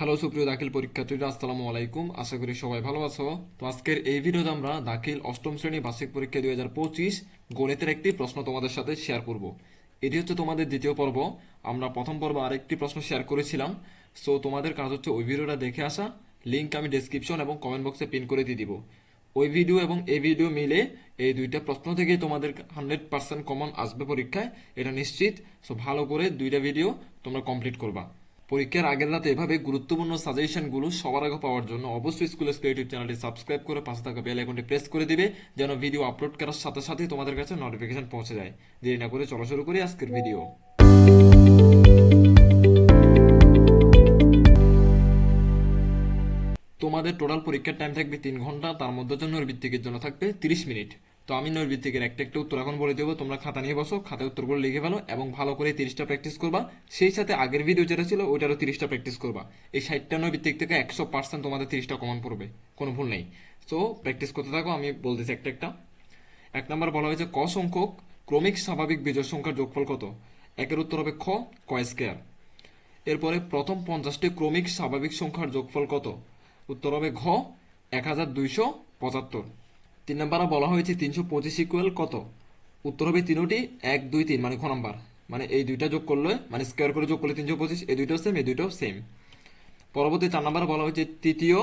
Hello সুপ্রিয় দাখিল পরীক্ষার্থীরা, আসসালামু আলাইকুম। আশা করি সবাই ভালো আছো। তো আজকের এই ভিডিওতে আমরা দাখিল অষ্টম শ্রেণি বার্ষিক পরীক্ষা দুই হাজার পঁচিশ গণিতের একটি প্রশ্ন তোমাদের সাথে শেয়ার করব। এটি হচ্ছে তোমাদের দ্বিতীয় পর্ব। আমরা প্রথম পর্ব আরেকটি প্রশ্ন শেয়ার করেছিলাম। সো তোমাদের কাজ হচ্ছে ওই ভিডিওটা দেখে আসা। লিঙ্ক আমি ডেসক্রিপশন এবং কমেন্ট বক্সে পিন করে দিয়ে দিব। ওই ভিডিও এবং এই ভিডিও মিলে এই দুইটা প্রশ্ন থেকেই তোমাদের হান্ড্রেড পার্সেন্ট কমন আসবে পরীক্ষায়। এটা নিশ্চিত। সো ভালো করে দুইটা ভিডিও তোমরা কমপ্লিট করবা। পরীক্ষার আগের রাতে এভাবে গুরুত্বপূর্ণ সাজেশনগুলো সবার আগে পাওয়ার জন্য অবশ্যই স্কুলের ক্রিয়েটিভ চ্যানেলটি সাবস্ক্রাইব করে পাশে থাকা বেল আইকনটি প্রেস করে দিবে, যেন ভিডিও আপলোড করার সাথে সাথেই তোমাদের কাছে নোটিফিকেশন পৌঁছে যায়। দেরি না করে চলো শুরু করি আজকের ভিডিও তোমাদের টোটাল পরীক্ষার টাইম থাকবে তিন ঘণ্টা, তার মধ্যে জন্য ভিত্তিকের জন্য থাকবে তিরিশ মিনিট। তো আমি নৈর্বৃত্তিকের একটা একটা উত্তর এখন বলে দেবো। তোমরা খাতা নিয়ে বসো, খাতায় উত্তরগুলো লিখে ফেলো এবং ভালো করে তিরিশটা প্র্যাকটিস করবা। সেই সাথে আগের ভিডিও যেটা ছিল, ওইটারও তিরিশটা প্র্যাকটিস করবা। এই ষাটটা নৈর্বৃত্তিক থেকে একশো পার্সেন্ট তোমাদের তিরিশটা কমন পড়বে। কোনো ভুল নেই। সো প্র্যাকটিস করতে থাকো, আমি বলতেছি একটা একটা। এক নম্বর বলা হয়েছে, ক সংখ্যক ক্রমিক স্বাভাবিক বিজয় সংখ্যার যোগফল কত? একের উত্তর হবে খ, ক স্কোয়ার এরপরে প্রথম পঞ্চাশটি ক্রমিক স্বাভাবিক সংখ্যার যোগফল কত? উত্তর হবে ঘ, এক হাজার দুইশো পঁচাত্তর। তিন নম্বরে বলা হয়েছে তিনশো পঁচিশ ইকুয়াল কত? উত্তর হবে তিনোটি, এক, দুই, তিন মানে খ নাম্বার। মানে এই দুইটা যোগ করলে মানে স্কোয়ার করে যোগ করলে তিনশো পঁচিশ, এই দুইটাও সেম এই দুইটাও সেম পরবর্তী চার নম্বরে বলা হয়েছে তৃতীয়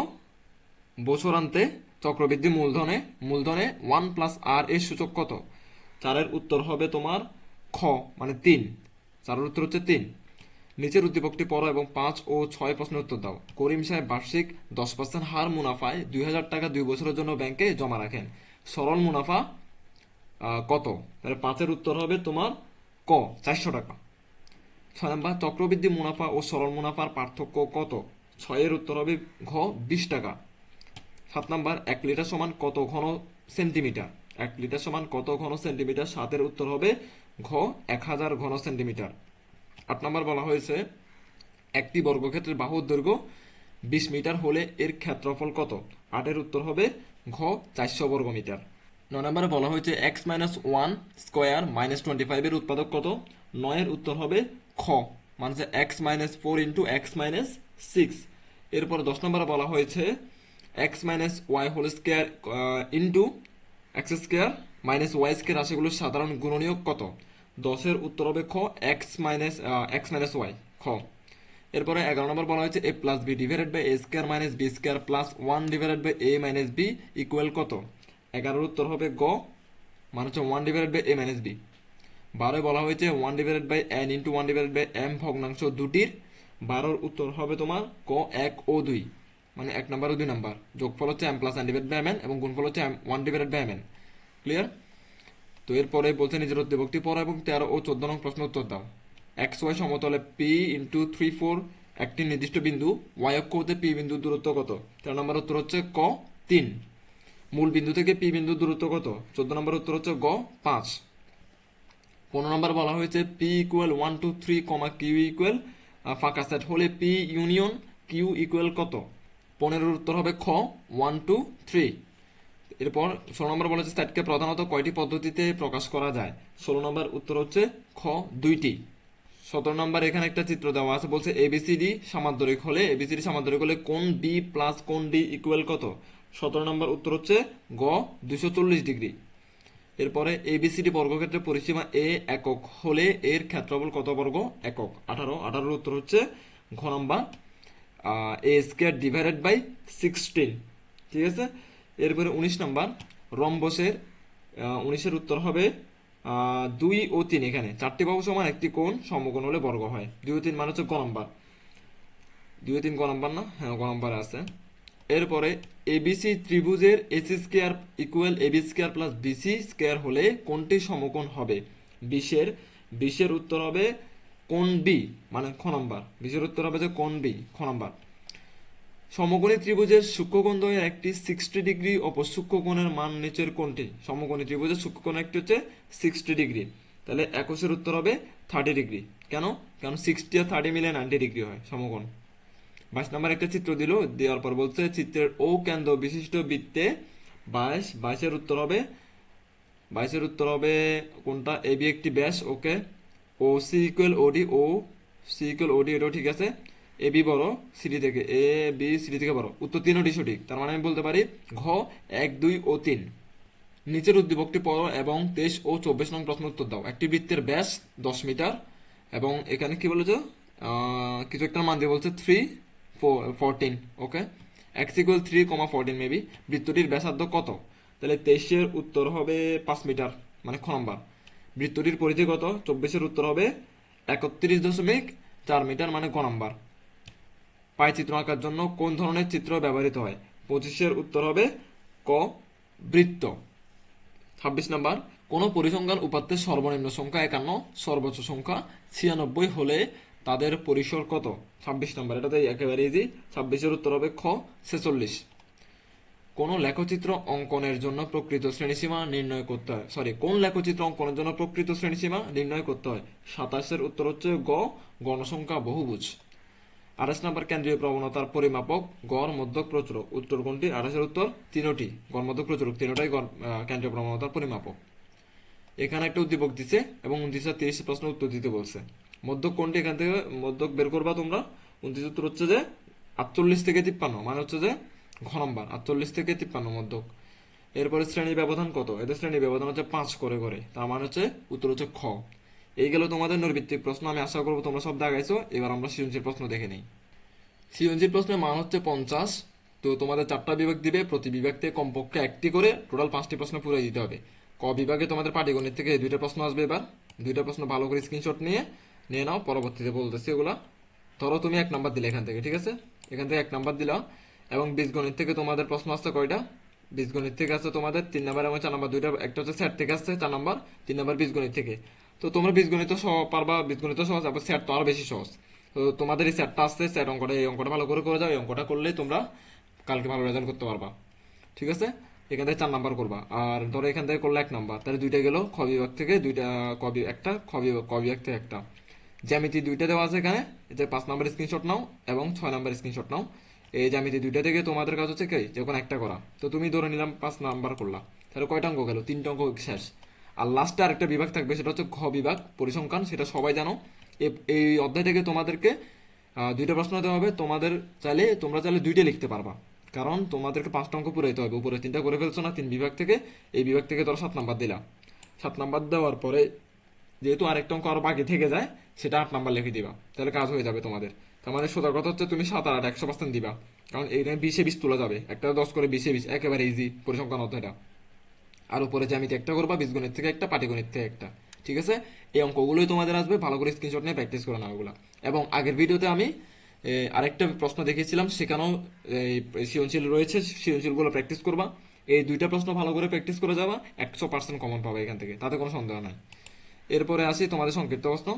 বছরান্তে চক্রবৃদ্ধি মূলধনে মূলধনে ওয়ান প্লাস আর এর সূচক কত? চারের উত্তর হবে তোমার খ মানে তিন। চারের উত্তর হচ্ছে তিন। নিচের উদ্দীপকটি পড়ো এবং পাঁচ ও ছয় প্রশ্নের উত্তর দাও। করিম সাহেব বার্ষিক দশ পার্সেন্ট হার মুনাফায় দুই হাজার টাকা দুই বছরের জন্য ব্যাংকে জমা রাখেন। সরল মুনাফা কত? তাহলে পাঁচের উত্তর হবে তোমার ক, চারশো টাকা। ছয় নম্বর, চক্রবৃদ্ধি মুনাফা ও সরল মুনাফার পার্থক্য কত? ছয়ের উত্তর হবে ঘ, বিশ টাকা। সাত নাম্বার, এক লিটার সমান কত ঘন সেন্টিমিটার? এক লিটার সমান কত ঘন সেন্টিমিটার? সাতের উত্তর হবে ঘ, এক হাজার ঘন সেন্টিমিটার। আট নম্বর বলা হয়েছে, একটি বর্গক্ষেত্রের বাহুর দৈর্ঘ্য বিশ মিটার হলে এর ক্ষেত্রফল কত? আটের উত্তর হবে ঘ, চারশো বর্গ মিটার। নয় নম্বরে বলা হয়েছে X minus one square minus twenty ফাইভের উৎপাদক কত? নয়ের উত্তর হবে খ মানে X minus four into X minus six এরপর দশ নম্বরে বলা হয়েছে X minus Y whole square into X square minus Y square রাশিগুলোর সাধারণ গুণনীয়ক কত? দশের উত্তর হবে খ X minus X minus Y খ। এরপরে এগারো নম্বর বলা হয়েছে A plus B divided by A square minus B square plus one divided by A minus B equal কত? এগারোর উত্তর হবে গ মানে হচ্ছে one divided by A minus B বারোয় বলা হয়েছে one divided by N into one divided by M ভগ্নাংশ দুটির। বারোর উত্তর হবে তোমার ক, এক ও দুই মানে এক নাম্বার ও দুই নাম্বার। যোগফল হচ্ছে M plus N divide by M N এবং গুণফল হচ্ছে one divided by M N clear তো এরপরে বলছে নিজের উদ্দীপকটি পড়া এবং তেরো ও চোদ্দ নং প্রশ্ন উত্তর দাও। এক্স ওয়াই সমতলে পি ইন্টু থ্রি ফোর একটি নির্দিষ্ট বিন্দু ওয়াই অক্ষ হতে পি বিন্দুর দূরত্ব কত? তেরো নম্বর উত্তর হচ্ছে ক তিন। মূল বিন্দু থেকে পি বিন্দুর দূরত্ব কত? চোদ্দ নম্বর উত্তর হচ্ছে গ পাঁচ। পনেরো নম্বর বলা হয়েছে P equal one two three comma Q equal ফাঁকা সেট হলে পি ইউনিয়ন কিউ ইকুয়াল কত? পনেরোর উত্তর হবে খ ওয়ান টু থ্রি এরপর ষোলো নম্বর বলেছে সেটকে প্রধানত কয়টি পদ্ধতিতে প্রকাশ করা যায়? ষোলো নম্বর উত্তর হচ্ছে খ, দুইটি। সতেরো নম্বর এখানে একটা চিত্র দেওয়া আছে, বলছে এবিসিডি সামান্তরিক হলে, এবিসিডি সামান্তরিক হলে কোন বি প্লাস কোন ডি ইকুয়াল কত? সতেরো নম্বর উত্তর হচ্ছে গ দুশো চল্লিশ ডিগ্রি। এরপরে এবিসিডি বর্গক্ষেত্রের পরিসীমা এ একক হলে এর ক্ষেত্রফল কত বর্গ? একক। আঠারো। আঠারোর উত্তর হচ্ছে ঘ number A square divided by sixteen ঠিক আছে? এরপরে উনিশ নাম্বার রম্বসের উনিশের উত্তর হবে দুই ও তিন এখানে। চারটি বাহু সমান, একটি কোণ, সমকোণ হলে বর্গ হয়। দুই ও তিন মানে হচ্ছে ক দুই ও তিন ক না? হ্যাঁ ক আছে। এরপরে এবিসি ত্রিভুজের AC square equal AB square plus BC square হলে কোনটি সমকোণ হবে। বিশের বিশের উত্তর হবে কোন বি মানে খ নম্বর। বিশের উত্তর হবে যে কোন বি, খ নম্বর। সমকোণী ত্রিভুজের সূক্ষ্মকোণ দ্বয়ের একটি সিক্সটি ডিগ্রি অপর সূক্ষ্মকোণের মান নিচের কোনটি সমকোণী ত্রিভুজের সূক্ষ্মকোণ একটি হচ্ছে সিক্সটি ডিগ্রি তাহলে একুশের উত্তর হবে থার্টি ডিগ্রি কেন? কারণ সিক্সটি আর থার্টি মিলে নাইনটি ডিগ্রি হয় সমকোণ। বাইশ নাম্বার একটা চিত্র দিল, দেওয়ার পর বলছে চিত্রের ও কেন্দ্র বিশিষ্ট বৃত্তে বাইশ, বাইশের উত্তর হবে, বাইশের উত্তর হবে কোনটা? এ বি একটি ব্যাস, ওকে। ও সি ইকুয়াল ওডি ও সি ইকুয়াল ওডি এটাও ঠিক আছে। এ বি বড় সিডি থেকে এ বি সিডি থেকে বড়। উত্তর তিন তিনটি সঠিক। তার মানে আমি বলতে পারি ঘ, এক, দুই ও তিন। নিচের উদ্দীপকটি পড়ো এবং তেইশ ও চব্বিশ নং প্রশ্ন উত্তর দাও। একটি বৃত্তের ব্যাস দশ মিটার এবং এখানে কি বলেছে? কিছু একটা মান দিয়ে বলছে three fourteen okay X equal three comma fourteen maybe বৃত্তটির ব্যাসার্ধ কত? তাহলে তেইশের উত্তর হবে পাঁচ মিটার মানে খ নম্বর। বৃত্তটির পরিধি কত? চব্বিশের উত্তর হবে একত্রিশ দশমিক চার মিটার মানে ক নম্বর। পাই চিত্র আঁকার জন্য কোন ধরনের চিত্র ব্যবহৃত হয়? পঁচিশের উত্তর হবে ক, বৃত্ত। ছাব্বিশ নাম্বার, কোন পরিসংখ্যান উপাত্তের সর্বনিম্ন সংখ্যা একান্ন, সর্বোচ্চ সংখ্যা ছিয়ানব্বই হলে তাদের পরিসর কত? ছাব্বিশ নাম্বার এটাতে একেবারে ইজি ছাব্বিশের উত্তর হবে খ, ছেচল্লিশ। কোন লেখচিত্র অঙ্কনের জন্য প্রকৃত শ্রেণীসীমা নির্ণয় করতে হয়? সরি কোন লেখচিত্র অঙ্কনের জন্য প্রকৃত শ্রেণীসীমা নির্ণয় করতে হয়? সাতাশের উত্তর হচ্ছে গ, গণসংখ্যা বহুভুজ। আঠাশ নম্বর কেন্দ্রীয় প্রবণতার পরিমাপক গড় মধ্যক প্রচুরক। উত্তর কোনটি? আঠাশের উত্তর তিনোটি। গড় মধ্যক প্রচুরক তিনোটাই গড় কেন্দ্রীয় প্রবণতার পরিমাপক। এখানে একটা উদ্দীপক দিছে এবং উনত্রিশশো তিরিশ প্রশ্ন উত্তর দিতে বলছে। মধ্যক কোনটি? এখান থেকে মধ্যক বের করবা তোমরা। উনত্রিশ উত্তর হচ্ছে যে আটচল্লিশ থেকে তিপ্পান্ন মানে হচ্ছে যে ঘ নম্বর, আটচল্লিশ থেকে তিপ্পান্ন মধ্যক। এরপরে শ্রেণি ব্যবধান কত? এদের শ্রেণি ব্যবধান হচ্ছে পাঁচ করে করে। তার মানে হচ্ছে উত্তর হচ্ছে খ। এই গেল তোমাদের নৈর্ভিত্তিক প্রশ্ন, আমি আশা করব তোমরা সব দেখাইছো এবার আমরা সৃজনশীল প্রশ্ন দেখে নিই। সৃজনশীল প্রশ্নের মান হচ্ছে পঞ্চাশ। তো তোমাদের চারটা বিভাগ দিবে, প্রতি বিভাগ থেকে কমপক্ষে একটি করে টোটাল পাঁচটি প্রশ্ন পুরো দিতে হবে। ক বিভাগে তোমাদের পাটিগণিত থেকে দুইটা প্রশ্ন আসবে এবার। দুইটা প্রশ্ন ভালো করে স্ক্রিনশট নিয়ে নিয়ে নাও, পরবর্তীতে বলতেছি এগুলা। ধরো তুমি এক নাম্বার দিলে এখান থেকে, ঠিক আছে? এখান থেকে এক নাম্বার দিলাম, এবং বীজগণিত থেকে তোমাদের প্রশ্ন আসছে কয়টা? বীজগণিত থেকে আসছে তোমাদের তিন নাম্বার এবং চার নাম্বার দুইটা, একটা হচ্ছে স্যার থেকে আসছে চার নাম্বার তিন নাম্বার বীজগণিত থেকে। তো তোমরা বীজগণিত সহ পারবা, বীজগণিত সহজ আবার স্যাট তো আরও বেশি সহজ। তো তোমাদের এই স্যারটা আসছে স্যার অঙ্কটা, এই অঙ্কটা ভালো করে করে যাও, এই অঙ্কটা করলেই তোমরা কালকে ভালো রেজাল্ট করতে পারবা। ঠিক আছে? এখান থেকে চার নাম্বার করবা। আর ধরো এখান থেকে করলে এক নাম্বার। তাহলে দুইটা গেলো, খ বিভাগ থেকে দুইটা, ক বিভাগ একটা, খ বিভাগ, ক বিভাগ থেকে একটা। জ্যামিতি দুইটা দেওয়া আছে এখানে। যে পাঁচ নাম্বার স্ক্রিনশট নাও এবং ছয় নাম্বার স্ক্রিনশট নাও। এই জ্যামিতি দুইটা থেকে তোমাদের কাজ হচ্ছে কি? যে কোনো একটা করা। তো তুমি ধরে নিলাম পাঁচ নাম্বার করলা। তাহলে কয়টা অঙ্ক গেলো? তিনটা অঙ্ক শেষ। আর লাস্টে আরেকটা বিভাগ থাকবে, সেটা হচ্ছে ঘ বিভাগ, পরিসংখ্যান, সেটা সবাই জানো। এই অধ্যায় থেকে তোমাদেরকে দুইটা প্রশ্ন দেওয়া হবে। তোমাদের চাইলে, তোমরা চাইলে দুইটা লিখতে পারবা। কারণ তোমাদেরকে পাঁচটা অঙ্ক পুরাইতে হবে। উপরে তিনটা করে ফেলছো না, তিন বিভাগ থেকে, এই বিভাগ থেকে ধরো সাত নাম্বার দিলা। সাত নাম্বার দেওয়ার পরে, যেহেতু আরেকটা অঙ্ক আরও বাকি থেকে যায়, সেটা আট নাম্বার লিখে দিবা। তাহলে কাজ হয়ে যাবে তোমাদের। মানে সোজা কথা হচ্ছে, তুমি সাত আর আট একশো পার্সেন্ট দিবা। কারণ এইটা বিশে বিশ তোলা যাবে। একটা দশ করে বিশে বিশ, একেবারে ইজি পরিসংখ্যান অধ্যায়টা। আর উপরে জ্যামিতি একটা করবা বীজগণিত থেকে একটা, পাটিগণিত থেকে একটা। ঠিক আছে? এই অঙ্কগুলোই তোমাদের আসবে, ভালো করে স্ক্রিনশট নিয়ে প্র্যাকটিস করে নাও এগুলো। এবং আগের ভিডিওতে আমি আরেকটা প্রশ্ন দেখিয়েছিলাম, সেখানেও এই সৃজনশীল রয়েছে, সৃজনশীলগুলো প্র্যাকটিস করবা। এই দুইটা প্রশ্ন ভালো করে প্র্যাকটিস করে যাবা, একশো পার্সেন্ট কমন পাবে এখান থেকে, তাতে কোনো সন্দেহ নাই। এরপরে আসি তোমাদের সংক্ষিপ্ত প্রশ্ন।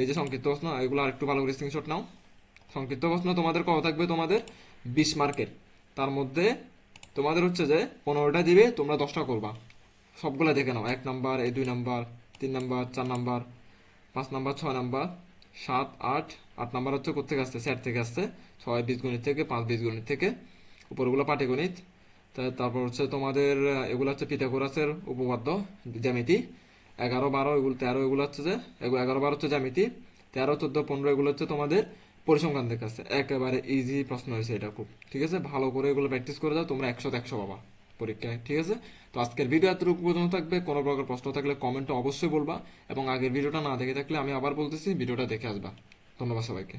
এই যে সংক্ষিপ্ত প্রশ্ন, এগুলো আরেকটু ভালো করে স্ক্রিনশট নাও। সংক্ষিপ্ত প্রশ্ন তোমাদের কত থাকবে তোমাদের? বিশ মার্কের তার মধ্যে তোমাদের হচ্ছে যে পনেরোটা দিবে, তোমরা দশটা করবা। সবগুলা দেখে নাও, এক নাম্বার, এই দুই নাম্বার, তিন নাম্বার, চার নাম্বার, পাঁচ নাম্বার, ছয় নাম্বার, সাত, আট আট নাম্বার হচ্ছে কোথেকে আসছে? স্যার থেকে আসছে। ছয় বীজগণিত থেকে, পাঁচ বীজগণিত থেকে, উপরগুলো পাটিগণিত। তারপর হচ্ছে তোমাদের এগুলো হচ্ছে পিথাগোরাসের উপপাদ্য, জ্যামিতি। এগারো, বারো, এগুলো তেরো, এগুলো হচ্ছে যে এগারো, বারো হচ্ছে জ্যামিতি। তেরো, চোদ্দ, পনেরো, এগুলো হচ্ছে তোমাদের পরিসংখ্যান থেকে আসছে একেবারে ইজি প্রশ্ন হয়েছে এটা খুব। ঠিক আছে? ভালো করে এগুলো প্র্যাকটিস করে যাও, তোমরা একশো একশো পাবা পরীক্ষায়। ঠিক আছে? তো আজকের ভিডিও এতটুকু পর্যন্ত থাকবে। কোনো প্রকার প্রশ্ন থাকলে কমেন্টে অবশ্যই বলবা। এবং আগের ভিডিওটা না দেখে থাকলে আমি আবার বলতেছি ভিডিওটা দেখে আসবা। ধন্যবাদ সবাইকে।